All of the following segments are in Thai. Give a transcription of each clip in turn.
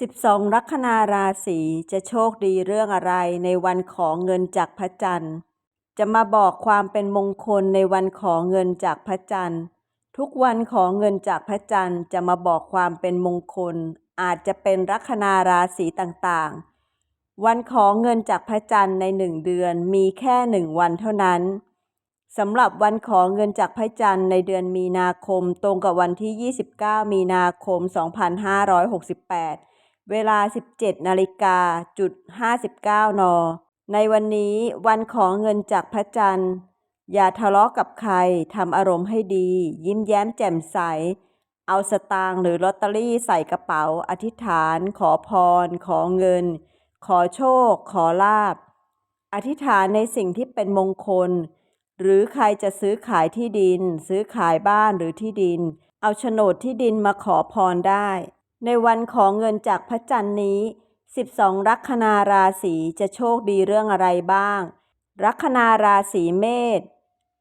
12 ลัคนาราศีจะโชคดีเรื่องอะไรในวันขอเงินจากพระจันทร์ จะมาบอกความเป็นมงคลในวันขอเงินจากพระจันทร์ ทุกวันขอเงินจากพระจันทร์จะมาบอกความเป็นมงคล อาจจะเป็นลัคนาราศีต่างๆ วันขอเงินจากพระจันทร์ในหนึ่งเดือนมีแค่หนึ่งวันเท่านั้นสำหรับวันขอเงินจากพระจันทร์ในเดือนมีนาคมตรงกับวันที่ 29 มีนาคม 2568 เวลา 17นาฬิกาจุด59 น ในวันนี้วันขอเงินจากพระจันทร์ อย่าทะเลาะกับใครทำอารมณ์ให้ดี ยิ้มแย้มแจ่มใส เอาสตางค์หรือลอตเตอรี่ใส่กระเป๋า อธิษฐาน ขอพร ขอเงิน ขอโชค ขอลาบ อธิษฐานในสิ่งที่เป็นมงคล หรือใครจะซื้อขายที่ดิน ซื้อขายบ้านหรือที่ดิน เอาโฉนดที่ดินมาขอพรได้ ในวันของเงินจากพระจันทร์นี้ 12 ลัคนาราศีจะโชคดีเรื่องอะไรบ้าง ลัคนาราศีเมษ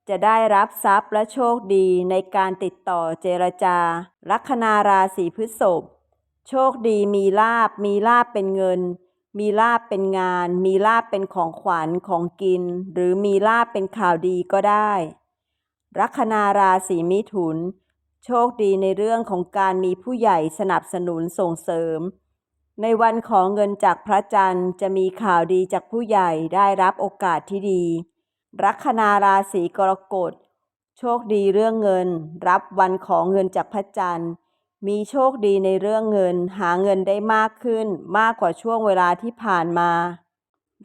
จะได้รับทรัพย์และโชคดีในการติดต่อเจรจา ลัคนาราศีพฤษภโชคดีมีลาบมีลาบเป็นเงิน มีลาบเป็นงาน มีลาบเป็นของขวัญของกิน หรือมีลาบเป็นข่าวดีก็ได้ ลัคนาราศีมิถุน โชคดีในเรื่องของการมีผู้ใหญ่สนับสนุนส่งเสริม ในวันขอเงินจากพระจันทร์จะมีข่าวดีจากผู้ใหญ่ได้รับโอกาสที่ดี ลัคนาราศีกรกฎ โชคดีเรื่องเงิน รับวันขอเงินจากพระจันทร์ มีโชคดีในเรื่องเงิน หาเงินได้มากขึ้นมากกว่าช่วงเวลาที่ผ่านมา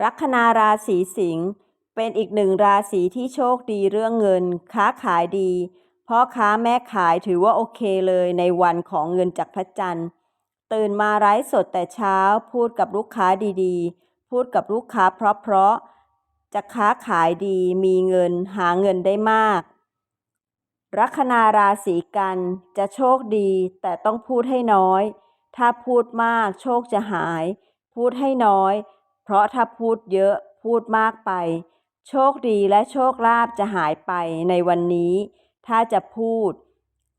ลัคนาราศีสิงห์เป็นอีกหนึ่งราศีที่โชคดีเรื่องเงิน ค้าขายดี พ่อค้าแม่ขายถือว่าโอเคเลยในวันของเงินจากพระจันทร์ ตื่นมาไร้สดแต่เช้าพูดกับลูกค้าดีๆ พูดกับลูกค้าเพราะๆจะค้าขายดีมีเงินหาเงินได้มาก ลัคนาราศีกันจะโชคดีแต่ต้องพูดให้น้อย ถ้าพูดมากโชคจะหาย พูดให้น้อย เพราะถ้าพูดเยอะพูดมากไป โชคดีและโชคลาภจะหายไปในวันนี้ ถ้าจะพูด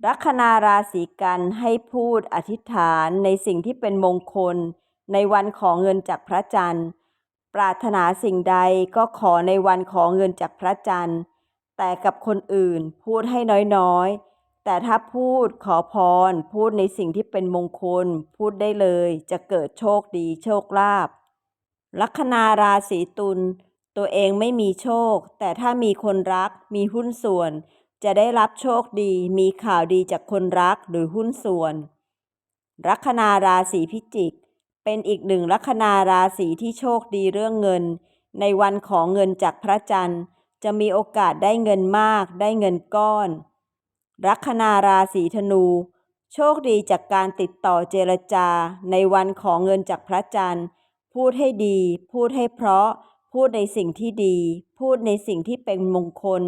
ลัคนาราศีกันให้พูดอธิษฐานในสิ่งที่เป็นมงคล ในวันขอเงินจากพระจันทร์ ปรารถนาสิ่งใดก็ขอในวันขอเงินจากพระจันทร์ แต่กับคนอื่นพูดให้น้อยๆ แต่ถ้าพูดขอพร พูดในสิ่งที่เป็นมงคล พูดได้เลย จะเกิดโชคดีโชคลาภลัคนาราศีตุลตัวเองไม่มีโชค แต่ถ้ามีคนรักมีหุ้นส่วน จะได้รับโชคดีมีข่าวดีจากคนรักหรือหุ้นส่วน ลัคนาราศีพิจิก เป็นอีกหนึ่งลัคนาราศีที่โชคดีเรื่องเงิน ในวันของเงินจากพระจันทร์ จะมีโอกาสได้เงินมาก ได้เงินก้อนลัคนาราศีธนู โชคดีจากการติดต่อเจรจา ในวันของเงินจากพระจันทร์ พูดให้ดี พูดให้เพราะ พูดในสิ่งที่ดี พูดในสิ่งที่เป็นมงคล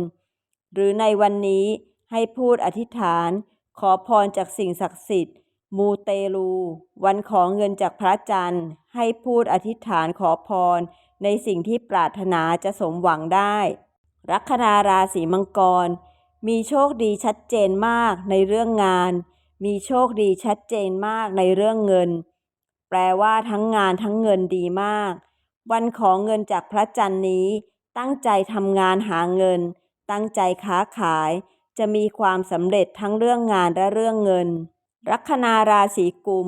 หรือในวันนี้ให้พูดอธิษฐาน ขอพรจากสิ่งศักดิ์สิทธิ์ มูเตลู วันขอเงินจากพระจันทร์ ให้พูดอธิษฐานขอพร ในสิ่งที่ปรารถนาจะสมหวังได้ ลัคนาราศีมังกร มีโชคดีชัดเจนมากในเรื่องงาน มีโชคดีชัดเจนมากในเรื่องเงิน แปลว่าทั้งงานทั้งเงินดีมาก วันขอเงินจากพระจันทร์นี้ ตั้งใจทำงานหาเงิน ตั้งใจค้าขาย จะมีความสำเร็จทั้งเรื่องงานและเรื่องเงิน ลัคนาราศีกุม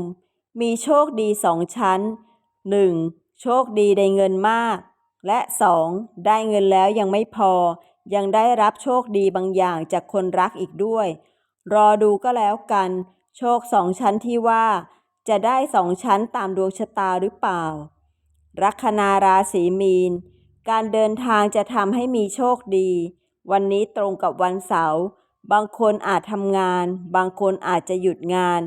มีโชคดีสองชั้น 1. โชคดีได้เงินมาก และ 2. ได้เงินแล้วยังไม่พอ ยังได้รับโชคดีบางอย่างจากคนรักอีกด้วย รอดูก็แล้วกัน โชคสองชั้นที่ว่า จะได้สองชั้นตามดวงชะตาหรือเปล่าลัคนาราศีมีน การเดินทางจะทำให้มีโชคดี วันนี้ตรงกับวันเสาร์ บางคนอาจทำงาน บางคนอาจจะหยุดงาน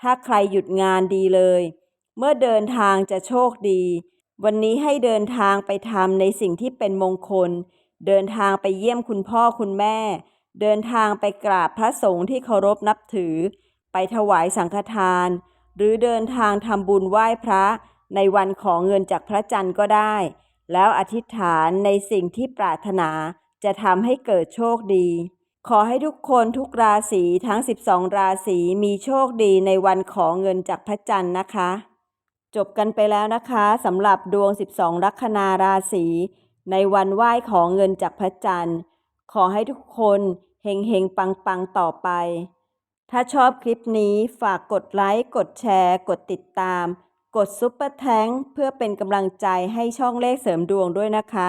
ถ้าใครหยุดงานดีเลย เมื่อเดินทางจะโชคดี วันนี้ให้เดินทางไปทำในสิ่งที่เป็นมงคล เดินทางไปเยี่ยมคุณพ่อคุณแม่ เดินทางไปกราบพระสงฆ์ที่เคารพนับถือ ไปถวายสังฆทาน หรือเดินทางทำบุญไหว้พระในวันขอเงินจากพระจันทร์ก็ได้ แล้วอธิษฐานในสิ่งที่ปรารถนา จะทำให้เกิดโชคดี ขอให้ทุกคนทุกราศีทั้ง 12 ราศีมีโชคดีในวันขอเงินจากพระจันทร์นะคะ จบกันไปแล้วนะคะสำหรับดวง 12 ลัคนาราศีในวันไหว้ขอเงินจากพระจันทร์ ขอให้ทุกคนเฮงเฮงปังปังต่อไป ถ้าชอบคลิปนี้ฝากกดไลค์ กดแชร์ กดติดตาม กดซุปเปอร์แทงเพื่อเป็นกำลังใจให้ช่องเลขเสริมดวงด้วยนะคะ